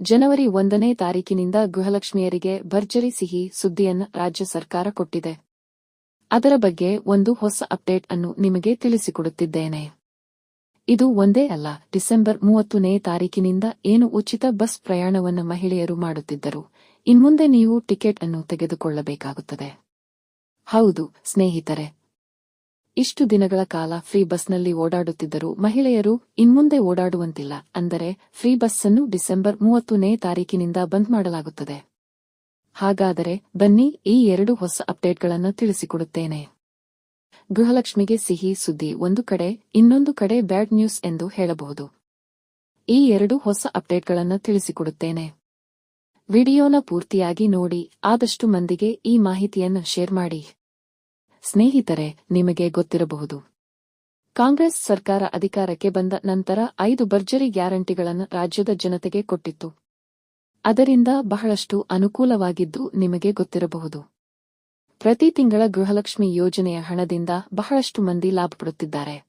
ಜನವರಿ ಒಂದನೇ ತಾರೀಕಿನಿಂದ ಗೃಹಲಕ್ಷ್ಮಿಯರಿಗೆ ಭರ್ಜರಿ ಸಿಹಿ ಸುದ್ದಿಯನ್ನು ರಾಜ್ಯ ಸರ್ಕಾರ ಕೊಟ್ಟಿದೆ. ಅದರ ಬಗ್ಗೆ ಒಂದು ಹೊಸ ಅಪ್ಡೇಟ್ ಅನ್ನು ನಿಮಗೆ ತಿಳಿಸಿಕೊಡುತ್ತಿದ್ದೇನೆ. ಇದು ಒಂದೇ ಅಲ್ಲ, ಡಿಸೆಂಬರ್ ಮೂವತ್ತನೇ ತಾರೀಕಿನಿಂದ ಏನು ಉಚಿತ ಬಸ್ ಪ್ರಯಾಣವನ್ನು ಮಹಿಳೆಯರು ಮಾಡುತ್ತಿದ್ದರು, ಇನ್ಮುಂದೆ ನೀವು ಟಿಕೆಟ್ ಅನ್ನು ತೆಗೆದುಕೊಳ್ಳಬೇಕಾಗುತ್ತದೆ. ಹೌದು, ಸ್ನೇಹಿತರೆ ಇಷ್ಟು ದಿನಗಳ ಕಾಲ ಫ್ರೀ ಬಸ್ನಲ್ಲಿ ಓಡಾಡುತ್ತಿದ್ದರು ಮಹಿಳೆಯರು ಇನ್ಮುಂದೆ ಓಡಾಡುವಂತಿಲ್ಲ, ಅಂದರೆ ಫ್ರೀ ಬಸ್ ಅನ್ನು ಡಿಸೆಂಬರ್ ಮೂವತ್ತನೇ ತಾರೀಕಿನಿಂದ ಬಂದ್ ಮಾಡಲಾಗುತ್ತದೆ. ಹಾಗಾದರೆ ಬನ್ನಿ ಈ ಎರಡು ಹೊಸ ಅಪ್ಡೇಟ್ಗಳನ್ನು ತಿಳಿಸಿಕೊಡುತ್ತೇನೆ. ಗೃಹಲಕ್ಷ್ಮಿಗೆ ಸಿಹಿ ಸುದ್ದಿ ಒಂದು ಕಡೆ, ಇನ್ನೊಂದು ಕಡೆ ಬ್ಯಾಡ್ ನ್ಯೂಸ್ ಎಂದು ಹೇಳಬಹುದು. ಈ ಎರಡು ಹೊಸ ಅಪ್ಡೇಟ್ಗಳನ್ನು ತಿಳಿಸಿಕೊಡುತ್ತೇನೆ. ವಿಡಿಯೋನ ಪೂರ್ತಿಯಾಗಿ ನೋಡಿ, ಆದಷ್ಟು ಮಂದಿಗೆ ಈ ಮಾಹಿತಿಯನ್ನು ಶೇರ್ ಮಾಡಿ. ಸ್ನೇಹಿತರೆ, ನಿಮಗೆ ಗೊತ್ತಿರಬಹುದು. ಕಾಂಗ್ರೆಸ್ ಸರ್ಕಾರ ಅಧಿಕಾರಕ್ಕೆ ಬಂದ ನಂತರ ಐದು ಭರ್ಜರಿ ಗ್ಯಾರಂಟಿಗಳನ್ನು ರಾಜ್ಯದ ಜನತೆಗೆ ಕೊಟ್ಟಿತ್ತು. ಅದರಿಂದ ಬಹಳಷ್ಟು ಅನುಕೂಲವಾಗಿದ್ದು ನಿಮಗೆ ಗೊತ್ತಿರಬಹುದು. ಪ್ರತಿ ತಿಂಗಳ ಗೃಹಲಕ್ಷ್ಮಿ ಯೋಜನೆಯ ಹಣದಿಂದ ಬಹಳಷ್ಟು ಮಂದಿ ಲಾಭ ಪಡುತ್ತಿದ್ದಾರೆ.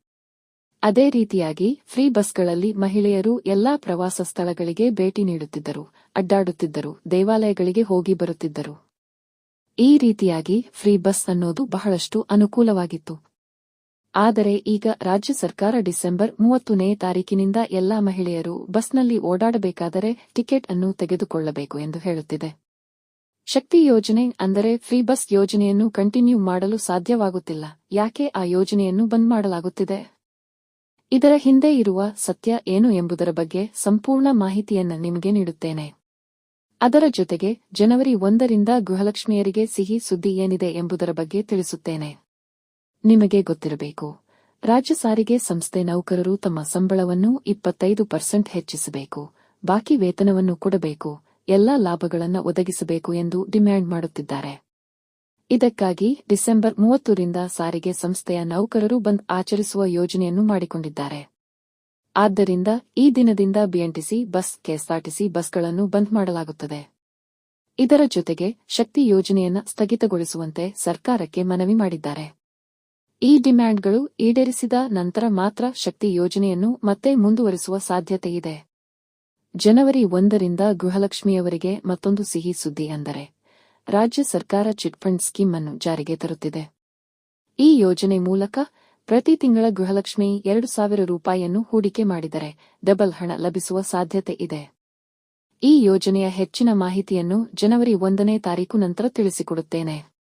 ಅದೇ ರೀತಿಯಾಗಿ ಫ್ರೀ ಬಸ್ಗಳಲ್ಲಿ ಮಹಿಳೆಯರು ಎಲ್ಲಾ ಪ್ರವಾಸ ಸ್ಥಳಗಳಿಗೆ ಭೇಟಿ ನೀಡುತ್ತಿದ್ದರು, ಅಡ್ಡಾಡುತ್ತಿದ್ದರು, ದೇವಾಲಯಗಳಿಗೆ ಹೋಗಿ ಬರುತ್ತಿದ್ದರು. ಈ ರೀತಿಯಾಗಿ ಫ್ರೀ ಬಸ್ ಅನ್ನೋದು ಬಹಳಷ್ಟು ಅನುಕೂಲವಾಗಿತ್ತು. ಆದರೆ ಈಗ ರಾಜ್ಯ ಸರ್ಕಾರ ಡಿಸೆಂಬರ್ ಮೂವತ್ತನೇ ತಾರೀಕಿನಿಂದ ಎಲ್ಲಾ ಮಹಿಳೆಯರು ಬಸ್ನಲ್ಲಿ ಓಡಾಡಬೇಕಾದರೆ ಟಿಕೆಟ್ ಅನ್ನು ತೆಗೆದುಕೊಳ್ಳಬೇಕು ಎಂದು ಹೇಳುತ್ತಿದೆ. ಶಕ್ತಿ ಯೋಜನೆ ಅಂದರೆ ಫ್ರೀ ಬಸ್ ಯೋಜನೆಯನ್ನು ಕಂಟಿನ್ಯೂ ಮಾಡಲು ಸಾಧ್ಯವಾಗುತ್ತಿಲ್ಲ. ಯಾಕೆ ಆ ಯೋಜನೆಯನ್ನು ಬಂದ್ ಮಾಡಲಾಗುತ್ತಿದೆ? ಇದರ ಹಿಂದೆ ಇರುವ ಸತ್ಯ ಏನು ಎಂಬುದರ ಬಗ್ಗೆ ಸಂಪೂರ್ಣ ಮಾಹಿತಿಯನ್ನು ನಿಮಗೆ ನೀಡುತ್ತೇನೆ. ಅದರ ಜೊತೆಗೆ ಜನವರಿ ಒಂದರಿಂದ ಗೃಹಲಕ್ಷ್ಮಿಯರಿಗೆ ಸಿಹಿ ಸುದ್ದಿ ಏನಿದೆ ಎಂಬುದರ ಬಗ್ಗೆ ತಿಳಿಸುತ್ತೇನೆ. ನಿಮಗೆ ಗೊತ್ತಿರಬೇಕು, ರಾಜ್ಯ ಸಾರಿಗೆ ಸಂಸ್ಥೆ ನೌಕರರು ತಮ್ಮ ಸಂಬಳವನ್ನು ಇಪ್ಪತ್ತೈದು ಪರ್ಸೆಂಟ್ ಹೆಚ್ಚಿಸಬೇಕು, ಬಾಕಿ ವೇತನವನ್ನು ಕೊಡಬೇಕು, ಎಲ್ಲಾ ಲಾಭಗಳನ್ನು ಒದಗಿಸಬೇಕು ಎಂದು ಡಿಮ್ಯಾಂಡ್ ಮಾಡುತ್ತಿದ್ದಾರೆ. ಇದಕ್ಕಾಗಿ ಡಿಸೆಂಬರ್ ಮೂವತ್ತರಿಂದ ಸಾರಿಗೆ ಸಂಸ್ಥೆಯ ನೌಕರರು ಬಂದ್ ಆಚರಿಸುವ ಯೋಜನೆಯನ್ನು ಮಾಡಿಕೊಂಡಿದ್ದಾರೆ. ಆದ್ದರಿಂದ ಈ ದಿನದಿಂದ ಬಿಎಂಟಿಸಿ ಬಸ್ ಕೆಎಸ್ಆರ್ಟಿಸಿ ಬಸ್ಗಳನ್ನು ಬಂದ್ ಮಾಡಲಾಗುತ್ತದೆ. ಇದರ ಜೊತೆಗೆ ಶಕ್ತಿ ಯೋಜನೆಯನ್ನು ಸ್ಥಗಿತಗೊಳಿಸುವಂತೆ ಸರ್ಕಾರಕ್ಕೆ ಮನವಿ ಮಾಡಿದ್ದಾರೆ. ಈ ಡಿಮ್ಯಾಂಡ್ಗಳು ಈಡೇರಿಸಿದ ನಂತರ ಮಾತ್ರ ಶಕ್ತಿ ಯೋಜನೆಯನ್ನು ಮತ್ತೆ ಮುಂದುವರಿಸುವ ಸಾಧ್ಯತೆಯಿದೆ ಜನವರಿ ಒಂದರಿಂದ ಗೃಹಲಕ್ಷ್ಮಿಯವರಿಗೆ ಮತ್ತೊಂದು ಸಿಹಿ ಸುದ್ದಿ ಅಂದರೆ, ರಾಜ್ಯ ಸರ್ಕಾರ ಚಿಟ್ಫಂಡ್ ಸ್ಕೀಮ್ ಅನ್ನು ಜಾರಿಗೆ ತರುತ್ತಿದೆ. ಈ ಯೋಜನೆ ಮೂಲಕ ಪ್ರತಿ ತಿಂಗಳ ಗೃಹಲಕ್ಷ್ಮಿ ಎರಡು ಸಾವಿರ ರೂಪಾಯಿಯನ್ನು ಹೂಡಿಕೆ ಮಾಡಿದರೆ ಡಬಲ್ ಹಣ ಲಭಿಸುವ ಸಾಧ್ಯತೆ ಇದೆ. ಈ ಯೋಜನೆಯ ಹೆಚ್ಚಿನ ಮಾಹಿತಿಯನ್ನು ಜನವರಿ ಒಂದನೇ ತಾರೀಕು ನಂತರ ತಿಳಿಸಿಕೊಡುತ್ತೇನೆ.